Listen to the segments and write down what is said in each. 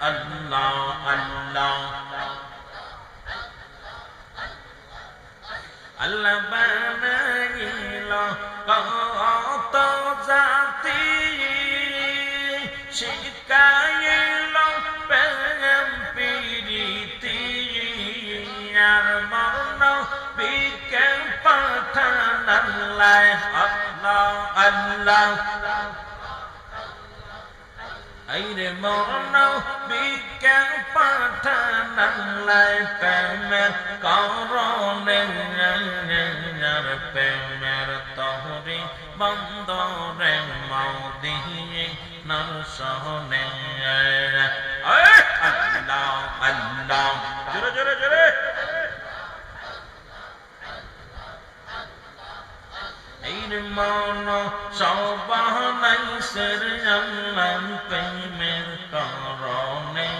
আল্লাহ আল্লাহ। আল্লাহ বানাইল কত জাতি শিকাইল প্রেম, প্রীতি, আর মরণ বিকে পাঠান আল্লাহ আল্লাহ আল্লাহ। আইরে মরণ বিকে পাঠান আল্লাহ প্রেমের করণে প্রেমের তহরি বন্দরে মৌদিয়ে নরসহনে আল্লাহ আল্লাহ জোরে জোরে জোরে মন সবানাই সের আল্লাহ প্রেমের করণে।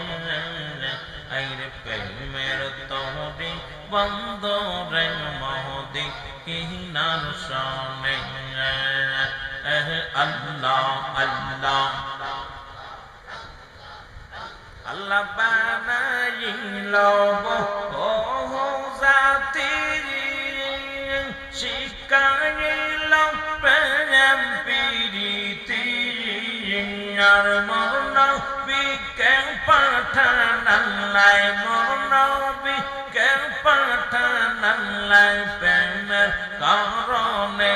আইর প্রেমের তহরি বন্দরে মহদি কিনার সনে আল্লাহ আল্লাহ। আল্লাহ বানাইল আর মরণ বিকে পাঠান আল্লাহ মরণ বিকে পাঠান আল্লাহ প্রেমের কারণে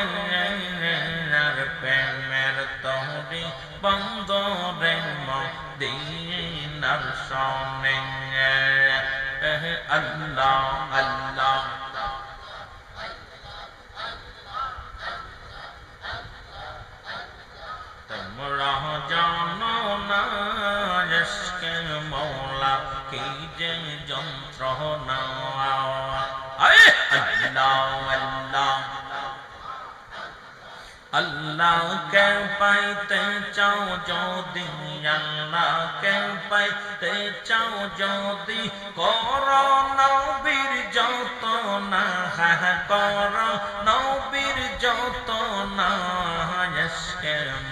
আর প্রেমের তহরি বন্দরে মদিনার সনে আল্লাহ আল্লাহ। আয় আল্লাহ আল্লাহ আল্লাহকে পাইতে চাও যদি আল্লাহকে পাইতে চাও যদি কর নবীর যত না কর নবীর যত না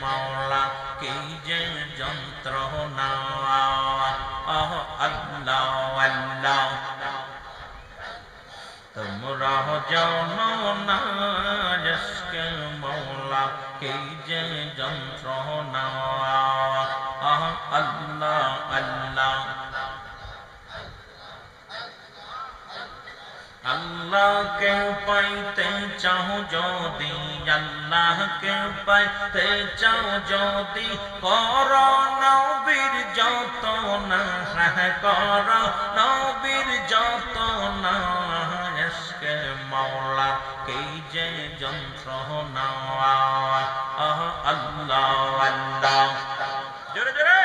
মাওলা কি যে যন্ত্রণা তোমরা জানো না জসকে মৌলা কে যে যন্ত্রণা আহ আল্লাহ আল্লাহ আল্লাহকে পাইতে চাও যদি আল্লাহকে পাইতে চাও যদি কর নবীর যত না কর নবীর যত না মাওলা কে যে যন্ত্রণা আহ, আল্লাহ আল্লাহ। জোরে জোরে।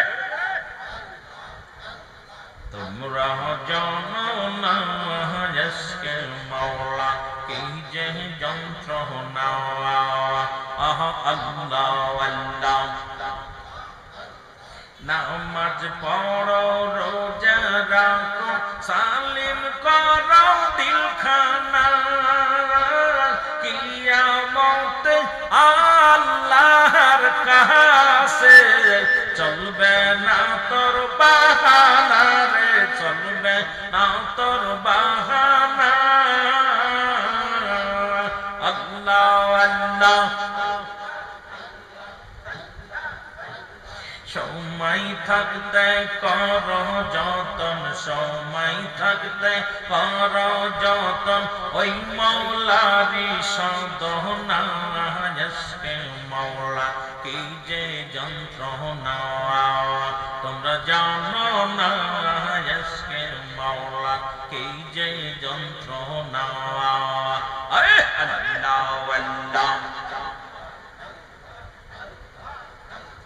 তোমরা জানো না এসকে মাওলা কি যে যন্ত্রণা আহ, আল্লাহ আল্লাহ। নামাজ পড়ো, রোজা রাখো, সালিম করো। আল্লাহর কাছে চলবে সময় থাকতে কর যতন, সময় থাকতে কর যতন। ওই মৌলারি সদনা আজকে মৌলা, কি যে যন্ত্রণা। তোমরা জানো না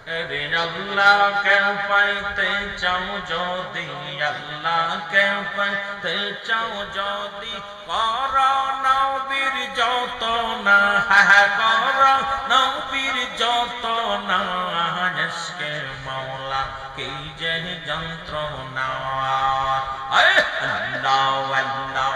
রে আল্লাহকে পাইতে চাও যদি, আল্লাহকে পাইতে চাও যদি। কর নবীর যত না হ্যাঁ কর নবীর যত না এসকে মাওলা কি যে যন্ত্রণা। আল্লাহ আল্লাহ।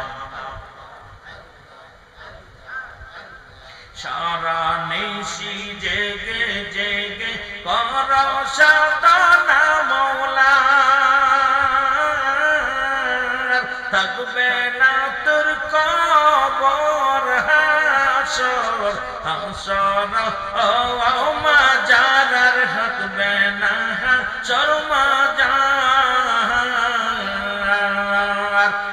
সারা নিশি জেগে জেগে করো সাধনা মৌলা। থাকবে না তোর কবর হাসর হাসর, ও মাজারার থাকবে না হাসর মাজার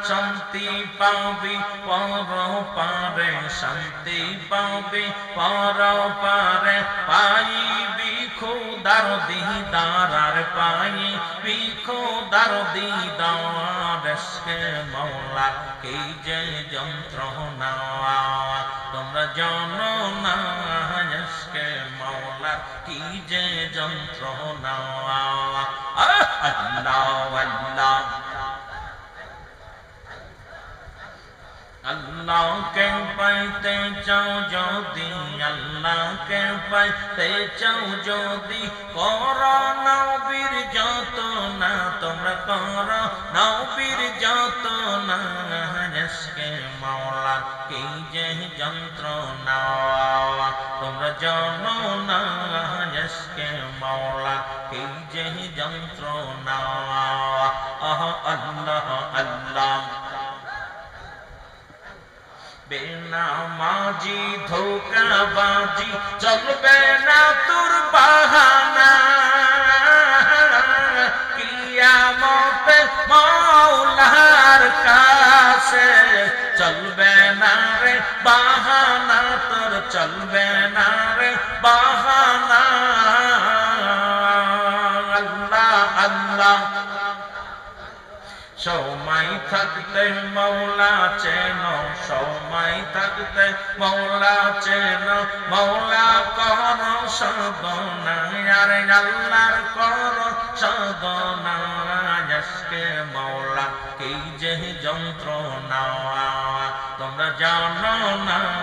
শান্তি পাবি, পর পারে, শান্তি পাবি, পর পারে দিদার পাই পিখো দার দিদার সে মৌলা কে যে যন্ত্রণা। তোমরা জানো না আজকে মৌলা কি যে যন্ত্রণা। আল্লাহ আল্লাহ। আল্লাহকে পাইতে চাও যদি আল্লাহকে পাইতে চাও যদি কর নবীর যত না তোমরা কর নবীর যত না আজকে মাওলা কি যে যন্ত্রণা তোমরা জানো না আজকে মাওলা কি যে যন্ত্রণা আহ বেনামাজি ধোকাবাজি, চলবে না তোর বাহানা। কিয়ামতে মৌলার কাছে চলবে না রে বাহানা, তোর চলবে না রে বাহানা। আল্লাহ আল্লাহ। সময় থাকতে মৌলা চেন, সময় থাকতে মৌলা চেন মৌলা কর সদনা আর আল্লাহর কর সদনা আজকে মৌলা কি যে যন্ত্রণা, তোমরা জানো না।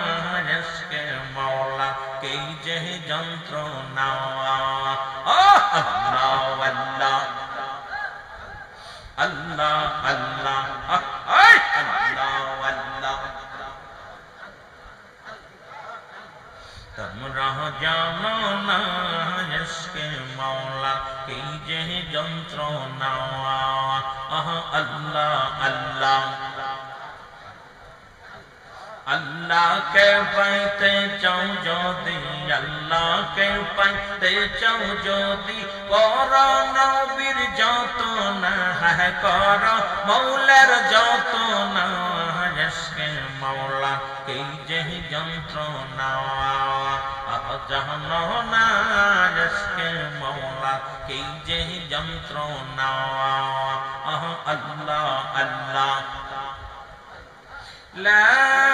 জানো না ইসকে মাওলা কি যে যন্ত্রণা আহ, আল্লাহ আল্লাহ। আল্লাহকে পাইতে চাও যদি, আল্লাহকে পাইতে চাও যদি কর নবীর যত না হ্যাঁ কর মৌলার যত না এসকে মৌলা এই যে যন্ত্রণা জানো না এসকে মৌলা এই যে যন্ত্রণা। আহ আল্লাহ আল্লাহ। لا